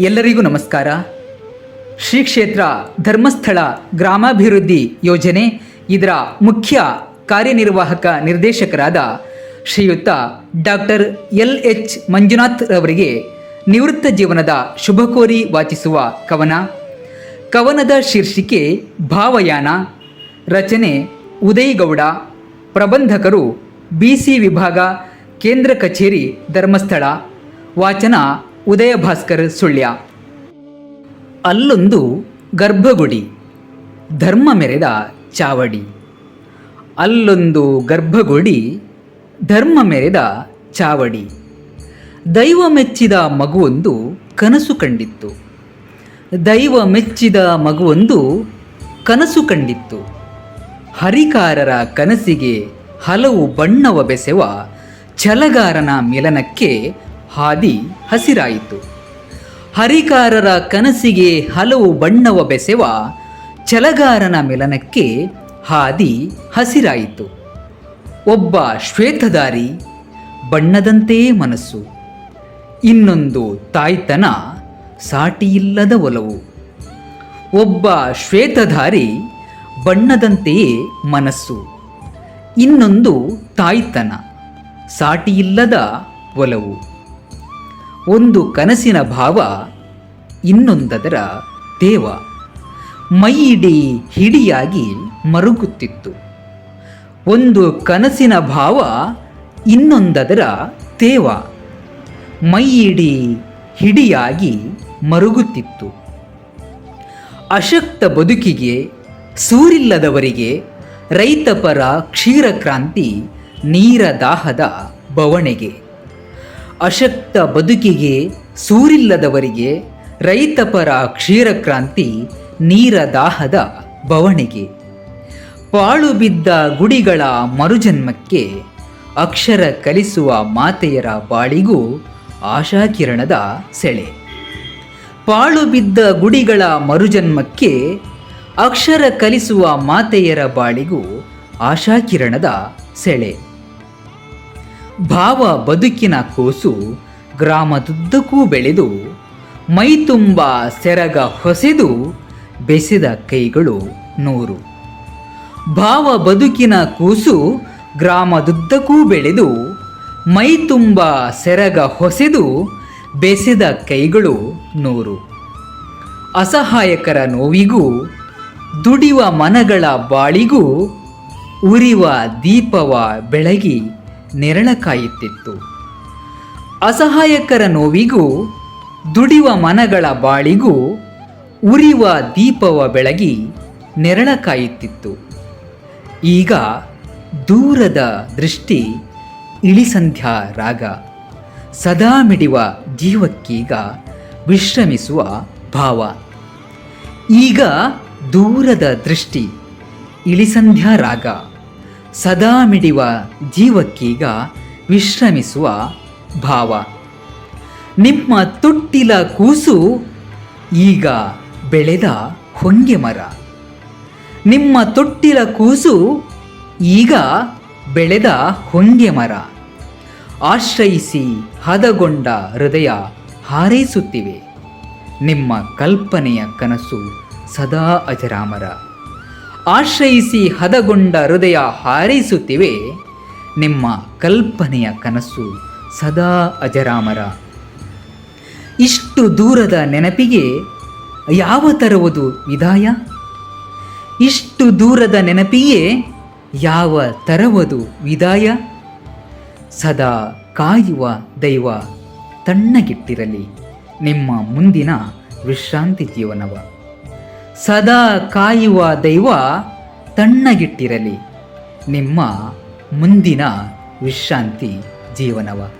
ಎಲ್ಲರಿಗೂ ನಮಸ್ಕಾರ. ಶ್ರೀ ಕ್ಷೇತ್ರ ಧರ್ಮಸ್ಥಳ ಗ್ರಾಮಾಭಿವೃದ್ಧಿ ಯೋಜನೆ ಇದರ ಮುಖ್ಯ ಕಾರ್ಯನಿರ್ವಾಹಕ ನಿರ್ದೇಶಕರಾದ ಶ್ರೀಯುತ ಡಾಕ್ಟರ್ ಎಲ್ ಎಚ್ ಮಂಜುನಾಥ್ ರವರಿಗೆ ನಿವೃತ್ತ ಜೀವನದ ಶುಭ ಕೋರಿ ವಾಚಿಸುವ ಕವನ. ಕವನದ ಶೀರ್ಷಿಕೆ ಭಾವಯಾನ. ರಚನೆ ಉದಯ್ ಗೌಡ ಪ್ರಬಂಧಕರು ಬಿ ಸಿ ವಿಭಾಗ, ಕೇಂದ್ರ ಕಚೇರಿ, ಧರ್ಮಸ್ಥಳ. ವಾಚನ ಉದಯ ಭಾಸ್ಕರ್ ಸುಳ್ಯ. ಅಲ್ಲೊಂದು ಗರ್ಭಗುಡಿ, ಧರ್ಮ ಮೆರೆದ ಚಾವಡಿ. ಅಲ್ಲೊಂದು ಗರ್ಭಗುಡಿ, ಧರ್ಮ ಮೆರೆದ ಚಾವಡಿ. ದೈವ ಮೆಚ್ಚಿದ ಮಗುವೊಂದು ಕನಸು ಕಂಡಿತ್ತು. ದೈವ ಮೆಚ್ಚಿದ ಮಗುವೊಂದು ಕನಸು ಕಂಡಿತ್ತು. ಹರಿಕಾರರ ಕನಸಿಗೆ ಹಲವು ಬಣ್ಣವ ಬೆಸೆವ ಛಲಗಾರನ ಮಿಲನಕ್ಕೆ ಹಾದಿ ಹಸಿರಾಯಿತು. ಹರಿಕಾರರ ಕನಸಿಗೆ ಹಲವು ಬಣ್ಣವ ಬೆಸೆವ ಛಲಗಾರನ ಮಿಲನಕ್ಕೆ ಹಾದಿ ಹಸಿರಾಯಿತು. ಒಬ್ಬ ಶ್ವೇತಧಾರಿ ಬಣ್ಣದಂತೆಯೇ ಮನಸ್ಸು. ಇನ್ನೊಂದು ತಾಯ್ತನ ಸಾಟಿಯಿಲ್ಲದ ಒಲವು. ಒಬ್ಬ ಶ್ವೇತಧಾರಿ ಬಣ್ಣದಂತೆಯೇ ಮನಸ್ಸು. ಇನ್ನೊಂದು ತಾಯ್ತನ ಸಾಟಿಯಿಲ್ಲದ ಒಲವು. ಒಂದು ಕನಸಿನ ಭಾವ, ಇನ್ನೊಂದದರ ದೇವ. ಮೈಯಿಡೀ ಹಿಡಿಯಾಗಿ ಮರುಗುತ್ತಿತ್ತು. ಒಂದು ಕನಸಿನ ಭಾವ, ಇನ್ನೊಂದದರ ತೇವ. ಮೈಯಿಡೀ ಹಿಡಿಯಾಗಿ ಮರುಗುತ್ತಿತ್ತು. ಅಶಕ್ತ ಬದುಕಿಗೆ, ಸೂರಿಲ್ಲದವರಿಗೆ, ರೈತಪರ ಕ್ಷೀರಕ್ರಾಂತಿ ನೀರ ದಾಹದ ಬವಣೆಗೆ. ಅಶಕ್ತ ಬದುಕಿಗೆ ಸೂರಿಲ್ಲದವರಿಗೆ ರೈತಪರ ಕ್ಷೀರಕ್ರಾಂತಿ ನೀರ ದಾಹದ ಬವಣೆಗೆ. ಪಾಳು ಬಿದ್ದ ಗುಡಿಗಳ ಮರುಜನ್ಮಕ್ಕೆ ಅಕ್ಷರ ಕಲಿಸುವ ಮಾತೆಯರ ಬಾಳಿಗೂ ಆಶಾಕಿರಣದ ಸೆಳೆ. ಪಾಳು ಬಿದ್ದ ಗುಡಿಗಳ ಮರುಜನ್ಮಕ್ಕೆ ಅಕ್ಷರ ಕಲಿಸುವ ಮಾತೆಯರ ಬಾಳಿಗೂ ಆಶಾಕಿರಣದ ಸೆಳೆ. ಭಾವ ಬದುಕಿನ ಕೂಸು ಗ್ರಾಮದುದ್ದಕ್ಕೂ ಬೆಳೆದು ಮೈತುಂಬ ಸೆರಗ ಹೊಸೆದು ಬೆಸೆದ ಕೈಗಳು ನೂರು. ಭಾವ ಬದುಕಿನ ಕೂಸು ಗ್ರಾಮದುದ್ದಕ್ಕೂ ಬೆಳೆದು ಮೈತುಂಬ ಸೆರಗ ಹೊಸೆದು ಬೆಸೆದ ಕೈಗಳು ನೂರು. ಅಸಹಾಯಕರ ನೋವಿಗೂ ದುಡಿವ ಮನಗಳ ಬಾಳಿಗೂ ಉರಿವ ದೀಪವ ಬೆಳಗಿ ನೆರಳ ಕಾಯುತ್ತಿತ್ತು ಅಸಹಾಯಕರ ನೋವಿಗೂ, ದುಡಿವ ಮನಗಳ ಬಾಳಿಗೂ, ಉರಿವ ದೀಪವ ಬೆಳಗಿ ನೆರಳ ಕಾಯುತ್ತಿತ್ತು ಈಗ ದೂರದ ದೃಷ್ಟಿ ಇಳಿಸಂಧ್ಯಾ ರಾಗ. ಸದಾ ಮಿಡಿವ ಜೀವಕ್ಕೀಗ ವಿಶ್ರಮಿಸುವ ಭಾವ. ಈಗ ದೂರದ ದೃಷ್ಟಿ ಇಳಿಸಂಧ್ಯಾ ರಾಗ. ಸದಾ ಮಿಡಿವ ಜೀವಕ್ಕೀಗ ವಿಶ್ರಮಿಸುವ ಭಾವ. ನಿಮ್ಮ ತುಟ್ಟಿಲ ಕೂಸು ಈಗ ಬೆಳೆದ ಹೊಂಗೆ ಮರ. ನಿಮ್ಮ ತೊಟ್ಟಿಲ ಕೂಸು ಈಗ ಬೆಳೆದ ಹೊಂಗೆ ಮರ. ಆಶ್ರಯಿಸಿ ಹದಗೊಂಡ ಹೃದಯ ಹಾರೈಸುತ್ತಿವೆ. ನಿಮ್ಮ ಕಲ್ಪನೆಯ ಕನಸು ಸದಾ ಅಜರಾಮರ. ಆಶ್ರಯಿಸಿ ಹದಗೊಂಡ ಹೃದಯ ಹಾರೈಸುತ್ತಿವೆ. ನಿಮ್ಮ ಕಲ್ಪನೆಯ ಕನಸು ಸದಾ ಅಜರಾಮರ. ಇಷ್ಟು ದೂರದ ನೆನಪಿಗೆ ಯಾವ ತರುವುದು ವಿದಾಯ? ಇಷ್ಟು ದೂರದ ನೆನಪಿಗೆ ಯಾವ ತರವದು ವಿದಾಯ? ಸದಾ ಕಾಯುವ ದೈವ ತಣ್ಣಗಿಟ್ಟಿರಲಿ. ನಿಮ್ಮ ಮುಂದಿನ ವಿಶ್ರಾಂತಿ ಜೀವನವ. ಸದಾ ಕಾಯುವ ದೈವ ತಣ್ಣಗಿಟ್ಟಿರಲಿ. ನಿಮ್ಮ ಮುಂದಿನ ವಿಶ್ರಾಂತಿ ಜೀವನವ.